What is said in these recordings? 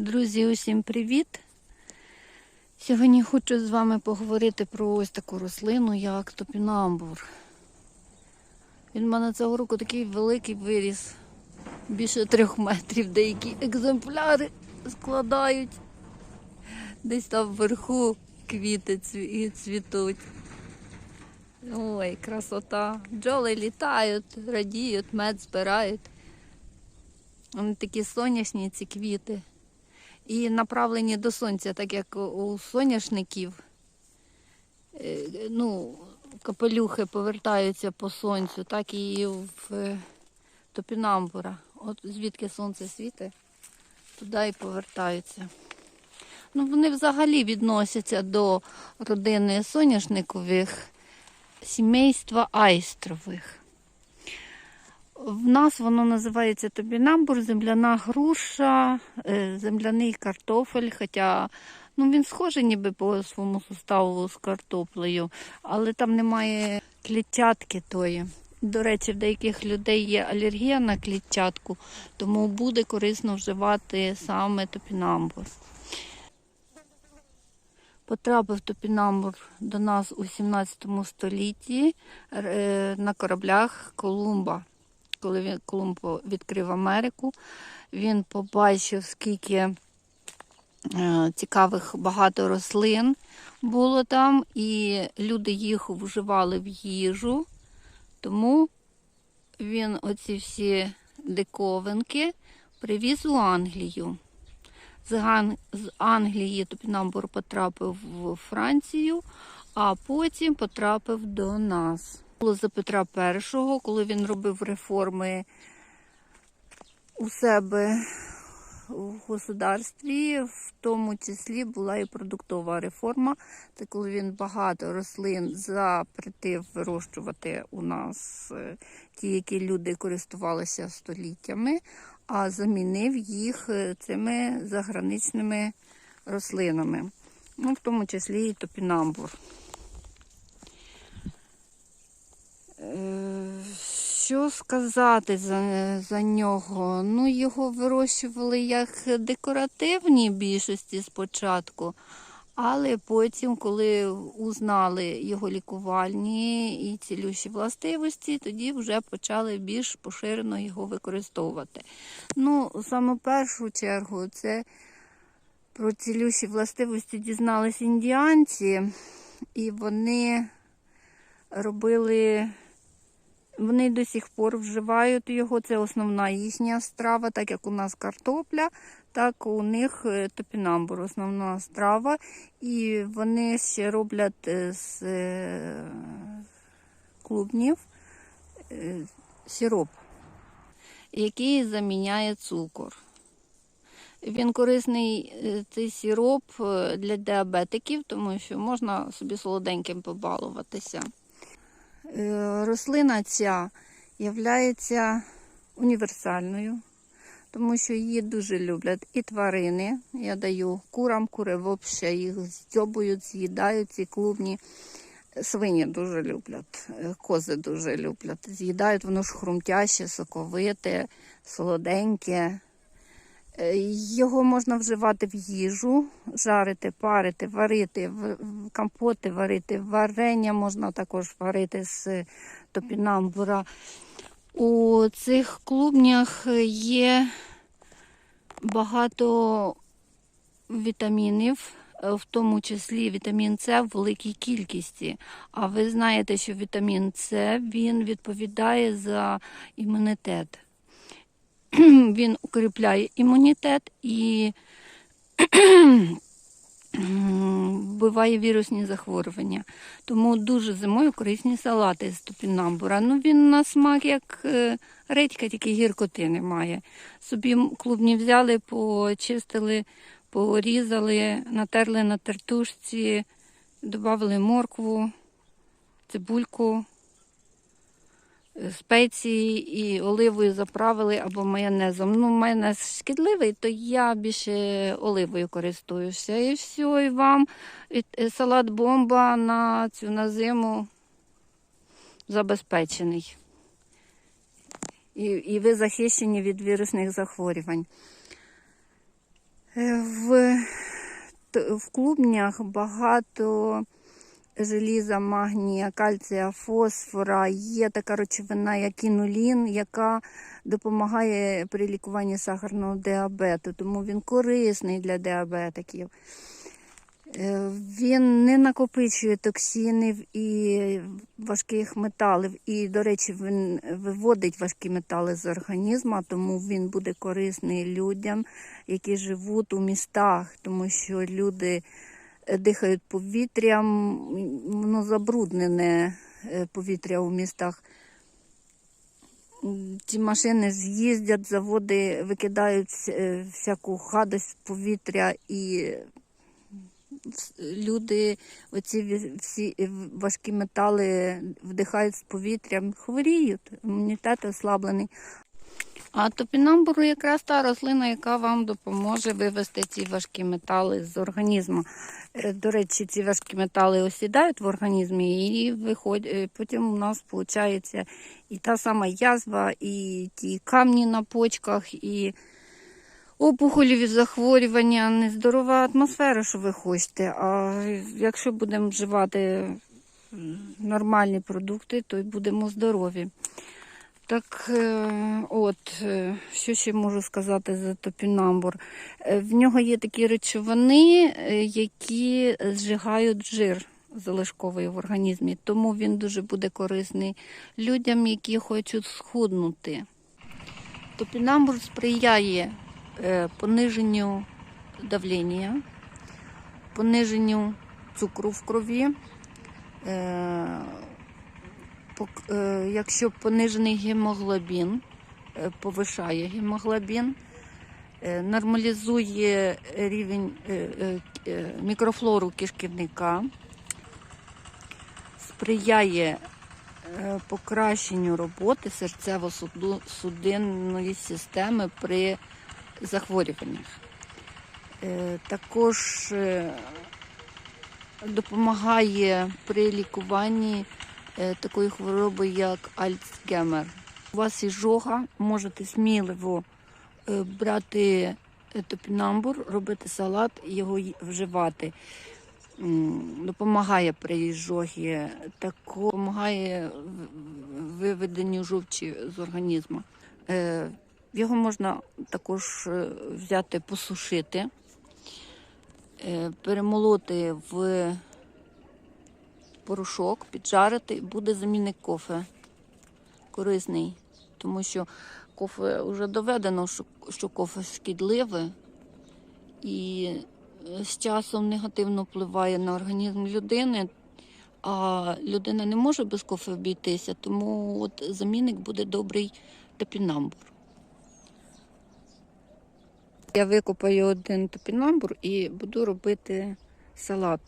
Друзі, усім привіт! Сьогодні хочу з вами поговорити про ось таку рослину, як топінамбур. Він в мене цього року такий великий виріс, більше трьох метрів. Деякі екземпляри складають. Десь там вверху квіти цві- цвітуть. Ой, красота. Бджоли літають, радіють, мед збирають. Вони такі соняшні, ці квіти. І направлені до сонця, так як у соняшників. Е, Ну, капелюхи повертаються по сонцю, так і в е, топінамбура. От звідки сонце світить, туди і повертаються. Ну, вони взагалі відносяться до родини соняшникових сімейства айстрових. В нас воно називається тобінамбур, земляна груша, е, земляний картофель. Хоча ну, він схожий ніби по своєму суставу з картоплею, але там немає клітчатки тої. До речі, в деяких людей є алергія на клітчатку, тому буде корисно вживати саме топінамбур. Потрапив топінамбур до нас у 17 столітті е, на кораблях Колумба коли він Колумб відкрив Америку, він побачив, скільки е, цікавих багато рослин було там, і люди їх вживали в їжу. Тому він оці всі диковинки привіз у Англію. З, Англії топінамбур потрапив в Францію, а потім потрапив до нас було за Петра І, коли він робив реформи у себе в государстві, в тому числі була і продуктова реформа. Це коли він багато рослин запретив вирощувати у нас е, ті, які люди користувалися століттями, а замінив їх е, цими заграничними рослинами, ну, в тому числі і топінамбур. Що сказати за, за нього? Ну, його вирощували як декоративні більшості спочатку, але потім, коли узнали його лікувальні і цілющі властивості, тоді вже почали більш поширено його використовувати. Ну, саме першу чергу, це про цілющі властивості дізнались індіанці, і вони робили. Вони до сих пор вживають його, це основна їхня страва, так як у нас картопля, так у них е, топінамбур, основна страва. І вони ще роблять е, з е, клубнів сироп, який заміняє цукор. Він корисний цей сироп для діабетиків, тому що можна собі солоденьким побалуватися. Рослина ця є універсальною, тому що її дуже люблять і тварини. Я даю курам, кури взагалі їх здьобують, з'їдають ці клубні. Свині дуже люблять, кози дуже люблять. З'їдають, воно ж хрумтяще, соковите, солоденьке. Його можна вживати в їжу, жарити, парити, варити, в компоти варити, варення можна також варити з топінамбура. У цих клубнях є багато вітамінів, в тому числі вітамін С в великій кількості. А ви знаєте, що вітамін С він відповідає за імунітет він укріпляє імунітет і вбиває вірусні захворювання. Тому дуже зимою корисні салати з топінамбура. Ну, Він на смак як е, редька, тільки гіркоти немає. Собі клубні взяли, почистили, порізали, натерли на тертушці, додали моркву, цибульку спеції і оливою заправили або майонезом. Ну, майонез шкідливий, то я більше оливою користуюся. І все, і вам е, салат бомба на цю на зиму забезпечений. І, і ви захищені від вірусних захворювань. Е, т- в клубнях багато желіза, магнія, кальція, фосфора. Є така речовина, як інулін, яка допомагає при лікуванні сахарного діабету, тому він корисний для діабетиків. Е, Він не накопичує токсинів і важких металів. І, до речі, він виводить важкі метали з організму, тому він буде корисний людям, які живуть у містах, тому що люди дихають повітрям, воно забруднене е, повітря у містах. Ці машини ж їздять, заводи викидають е, всяку гадость в повітря і люди оці всі е, важкі метали вдихають з повітрям, хворіють, імунітет ослаблений. А топінамбуру якраз та рослина, яка вам допоможе вивести ці важкі метали з організму. Е, До речі, ці важкі метали осідають в організмі і виходять. Потім у нас виходить і та сама язва, і ті камні на почках, і опухоліві захворювання, нездорова атмосфера, що ви хочете. А якщо будемо вживати нормальні продукти, то й будемо здорові. Так, е, от, е, що ще можу сказати за топінамбур? Е, В нього є такі речовини, які зжигають жир залишковий в організмі, тому він дуже буде корисний людям, які хочуть схуднути. Топінамбур сприяє пониженню давлення, пониженню цукру в крові. Е, Якщо понижений гемоглобін, е, повишає гемоглобін, е, нормалізує рівень мікрофлору кишківника, сприяє покращенню роботи серцево-судинної системи при захворюваннях. Також допомагає при лікуванні такої хвороби, як Альцгеймер. У вас іжога, можете сміливо е, брати е, топінамбур, робити салат і його вживати. Допомагає при іжогі, допомагає виведенню жовчі з організму. Е, Його можна також е, взяти, посушити, е, перемолоти в порошок, піджарити, буде замінник кофе. Корисний, тому що кофе вже доведено, що, що кофе шкідливе і е, з часом негативно впливає на організм людини. А людина не може без кофе обійтися, тому от замінник буде добрий топінамбур. Я викопаю один топінамбур і буду робити салат.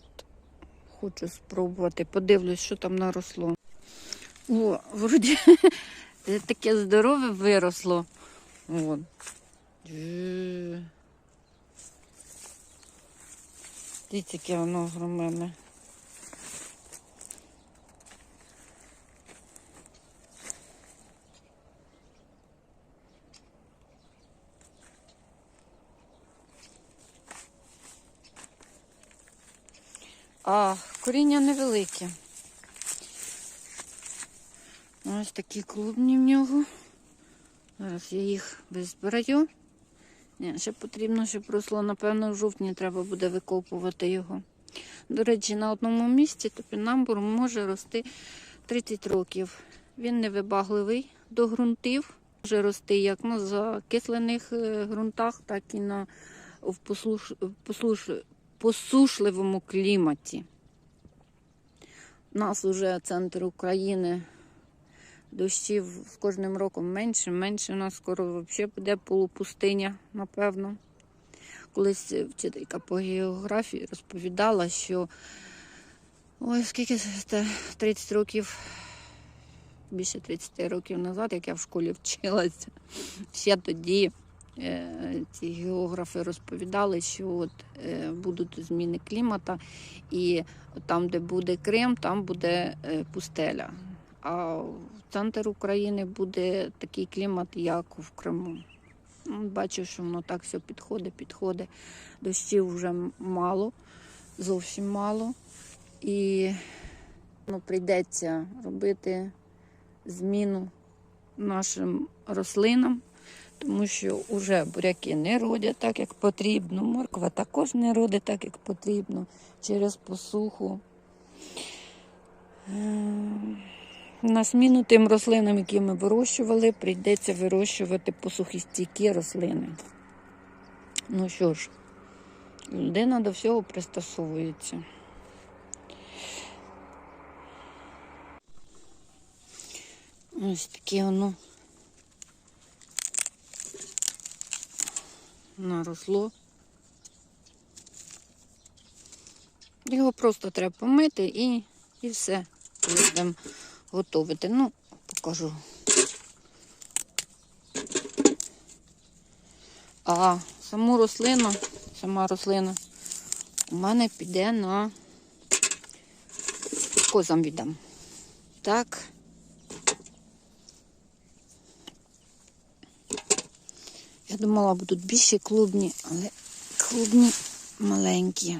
Хочу спробувати, подивлюсь, що там наросло. О, вроді таке здорове виросло. Вон. Дивіться, яке воно огроменне. А коріння невелике. Ось такі клубні в нього. Зараз я їх збираю. Ні, ще потрібно, щоб росло, напевно, в жовтні треба буде викопувати його. До речі, на одному місці топінамбур може рости 30 років. Він невибагливий до ґрунтів. Може рости як на закислених е, ґрунтах, так і на, в послуш, послуш, посушливому кліматі. У нас вже центр України. Дощів з кожним роком менше, менше. У нас скоро взагалі буде полупустиня, напевно. Колись вчителька по географії розповідала, що ой, скільки це 30 років, більше 30 років назад, як я в школі вчилася, ще тоді ці географи розповідали, що от, е, будуть зміни клімата, і там, де буде Крим, там буде е, пустеля. А в центр України буде такий клімат, як в Криму. М, Бачу, що воно так все підходить, підходить. Дощів вже мало, зовсім мало. І ну, прийдеться робити зміну нашим рослинам, тому що вже буряки не родять так, як потрібно. Морква також не родить так, як потрібно через посуху. Ем, На зміну тим рослинам, які ми вирощували, прийдеться вирощувати посухостійкі рослини. Ну що ж, людина до всього пристосовується. Ось таке воно наросло. Його просто треба помити і, і все. Будемо готувати. Ну, покажу. А саму рослину, сама рослина у мене піде на козам віддам. Так. Я думала, будуть більші клубні, але клубні маленькі.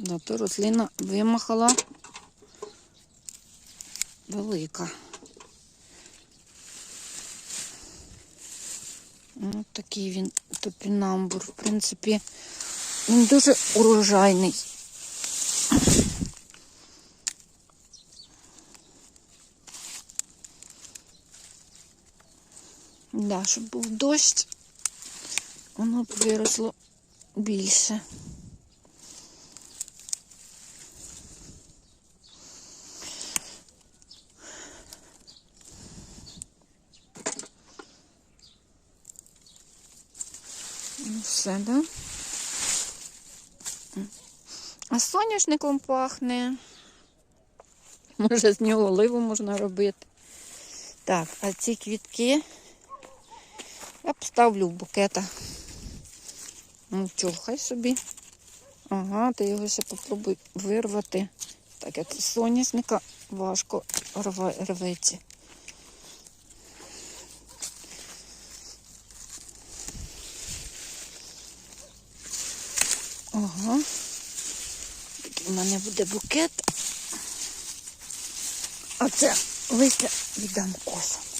Зато рослина вимахала велика. Ось такий він топінамбур. В принципі, він дуже урожайний. Да, щоб був дощ, воно б виросло більше. Ну, все, да? А соняшником пахне. Може, з нього оливу можна робити. Так, а ці квітки я поставлю в букета. Ну, чого, хай собі. Ага, ти його ще попробуй вирвати. Так як соняшника важко рветься. Ага. Такий в мене буде букет. А це листя віддам косам.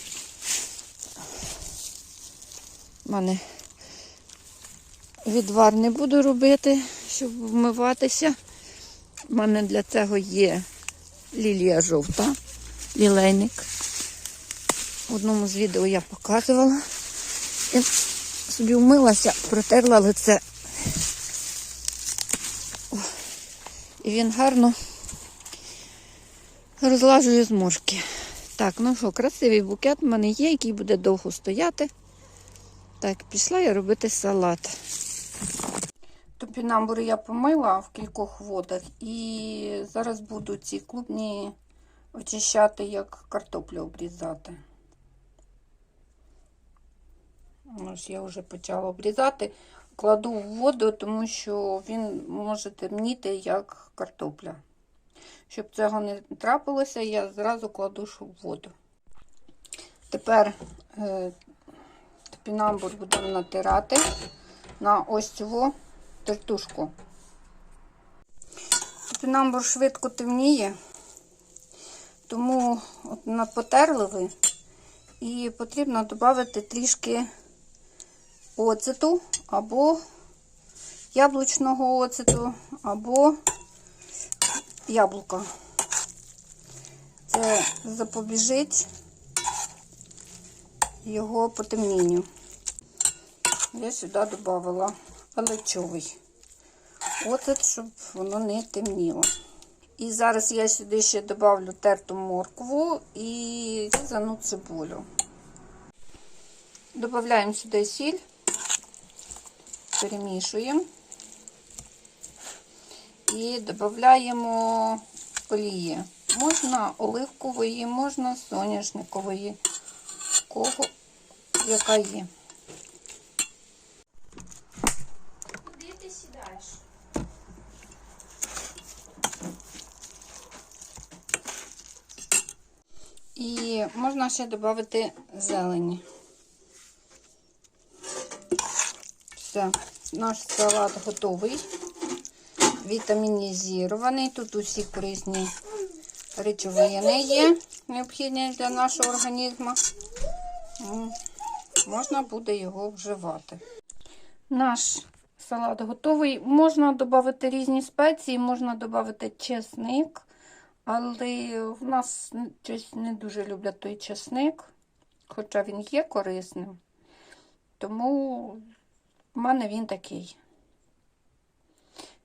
У мене відвар не буду робити, щоб вмиватися. У мене для цього є лілія жовта, лілейник. В одному з відео я показувала. Я собі вмилася, протерла лице. О, І він гарно розлажує зморшки. Так, ну що, красивий букет в мене є, який буде довго стояти. Так, пішла я робити салат. Топінамбури я помила в кількох водах і зараз буду ці клубні очищати, як картоплю обрізати. Ось я вже почала обрізати. Кладу в воду, тому що він може темніти, як картопля. Щоб цього не трапилося, я зразу кладу в воду. Тепер топінамбур будемо натирати на ось цю тертушку. Топінамбур швидко темніє, тому от і потрібно додати трішки оцету або яблучного оцету, або яблука. Це запобіжить його потемнінню. Я сюди додавала паличовий оцет, щоб воно не темніло. І зараз я сюди ще додавлю терту моркву і різану цибулю. Додаємо сюди сіль, перемішуємо і додаємо олії. Можна оливкової, можна соняшникової, кого яка є. Куди ти сідаєш? І можна ще додати зелені. Все, наш салат готовий. Вітамінізований. Тут усі корисні речовини є, необхідні для нашого організму. М, Можна буде його вживати. Наш салат готовий. Можна додати різні спеції, можна додати чесник, але в нас щось не дуже люблять той чесник, хоча він є корисним. Тому в мене він такий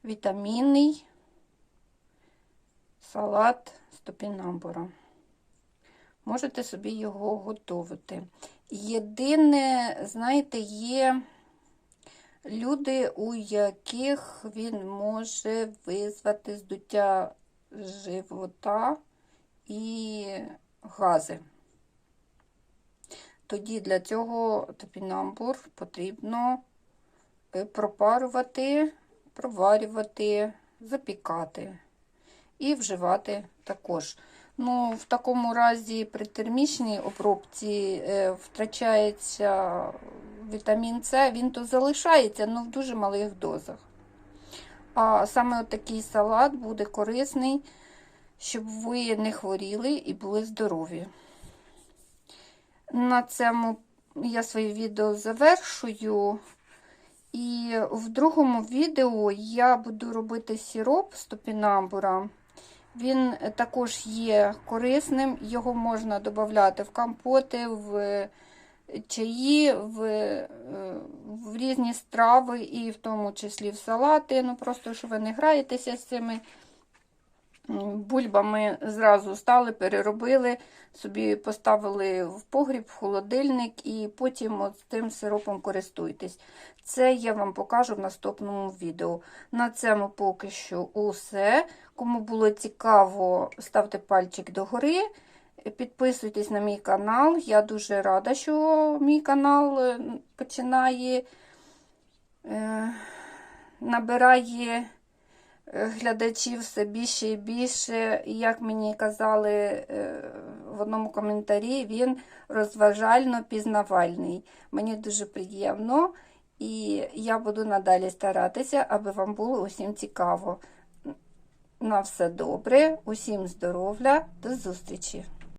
вітамінний салат з топінамбуром. Можете собі його готувати. Єдине, знаєте, є люди, у яких він може визвати здуття живота і гази. Тоді для цього топінамбур потрібно е, пропарувати, проварювати, запікати і вживати також. Ну, в такому разі при термічній обробці е, втрачається вітамін С, він то залишається, але в дуже малих дозах. А саме такий салат буде корисний, щоб ви не хворіли і були здорові. На цьому я своє відео завершую. І в другому відео я буду робити сироп з топінамбура. Він також є корисним, його можна додати в компоти, в чаї, в, е, в різні страви, і в тому числі в салати. Ну, просто що ви не граєтеся з цими м, бульбами, зразу стали, переробили, собі поставили в погріб, в холодильник, і потім от тим сиропом користуйтесь. Це я вам покажу в наступному відео. На цьому поки що усе. Кому було цікаво, ставте пальчик догори. Підписуйтесь на мій канал. Я дуже рада, що мій канал е, починає е, набирає глядачів все більше і більше. І як мені казали е, в одному коментарі, він розважально пізнавальний. Мені дуже приємно. І я буду надалі старатися, аби вам було усім цікаво. На все добре, усім здоров'я, до зустрічі!